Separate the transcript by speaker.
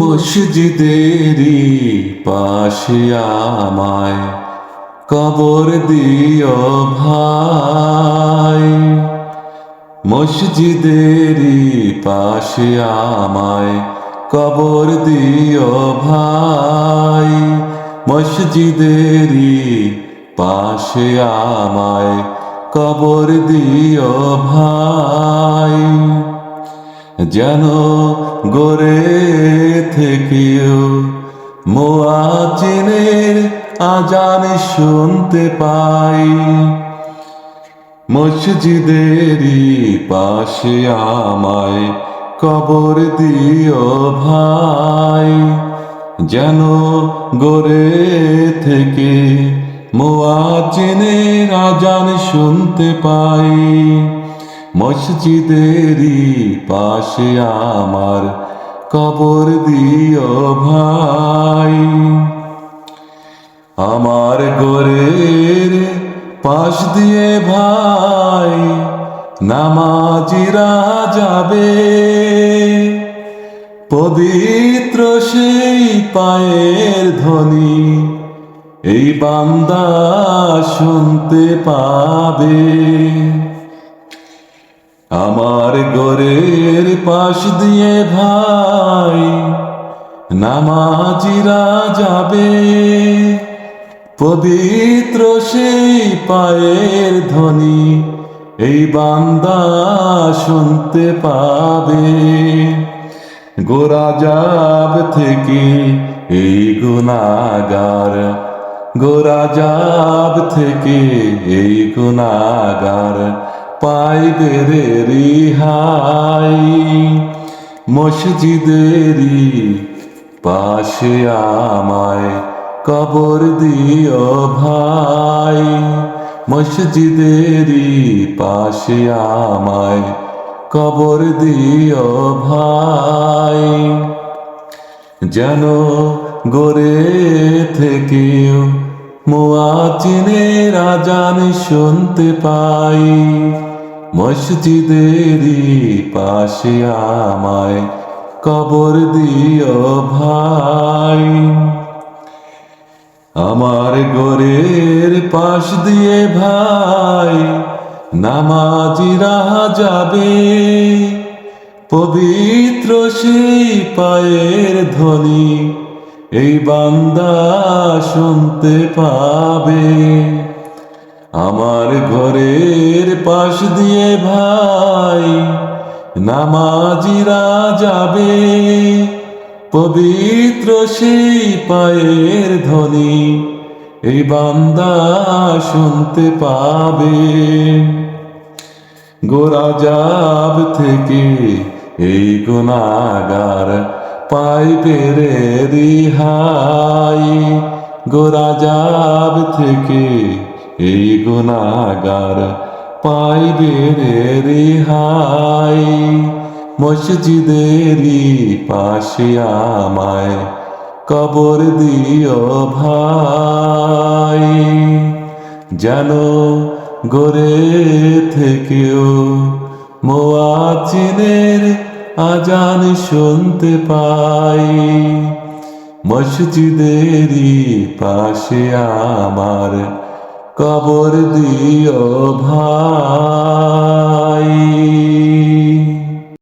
Speaker 1: মসজিদেরই পাশে আমায় কবর দিও ভাই। মসজিদেরই পাশে আমায় কবর দিও ভাই। মসজিদেরই পাশে আমায় কবর দিও ভাই। যেন গড়ে থেকেও মোয়াজিনের আজান শুনতে পাই। মসজিদেরই পাশে আমায় কবর দিও ভাই। যেন গড়ে থেকে মোয়াজিনের আজান শুনতে পাই। মসজিদেরই পাশে আমার কবর দিও ভাই। আমার গোরের পাশ দিয়ে ভাই নামাজিরা যাবে পবিত্র সেই পায়ের ধ্বনি এই বান্দা শুনতে পাবে। আমার গোরের পাশ দিয়ে ভাই নামাজিরা যাবে পবিত্র সেই পায়ের ধ্বনি এই বান্দা শুনতে পাবে। গোরাজাব থেকে এই গুনাগার গোরাজাব থেকে এই গুনাগার পাইবে রে রিহাই। মসজিদেরই পাশে আমায় কবর দিও ভাই। মসজিদেরই পাশে আমায় কবর দিও ভাই। যেন গড়ে থেকেও মোয়াজিনের আজান শুনতে পাই। মসজিদেরই পাশে আমায় কবর দিও ভাই। আমার গোরের পাশ দিয়ে ভাই নামাজিরা যাবে। পবিত্র সেই পায়ের ধ্বনি এই বান্দা শুনতে পাবে। আমার ঘরের পাশ দিয়ে ভাই নামাজিরা যাবে পবিত্র সেই পায়ের ধ্বনি এই বান্দা শুনতে পাবে। গোরাজাব থেকে এই গুণাগার পাইবে রে রিহাই। গোরাজাব থেকে এই গুণাগার পাইবে রে রিহাই। মসজিদেরই পাশে আমায় কবর দিও ভাই। যেন গড়ে থেকেও মোয়াজিনের আজান শুনতে পাই। মসজিদেরই পাশে আমার কবর দিও ভাই।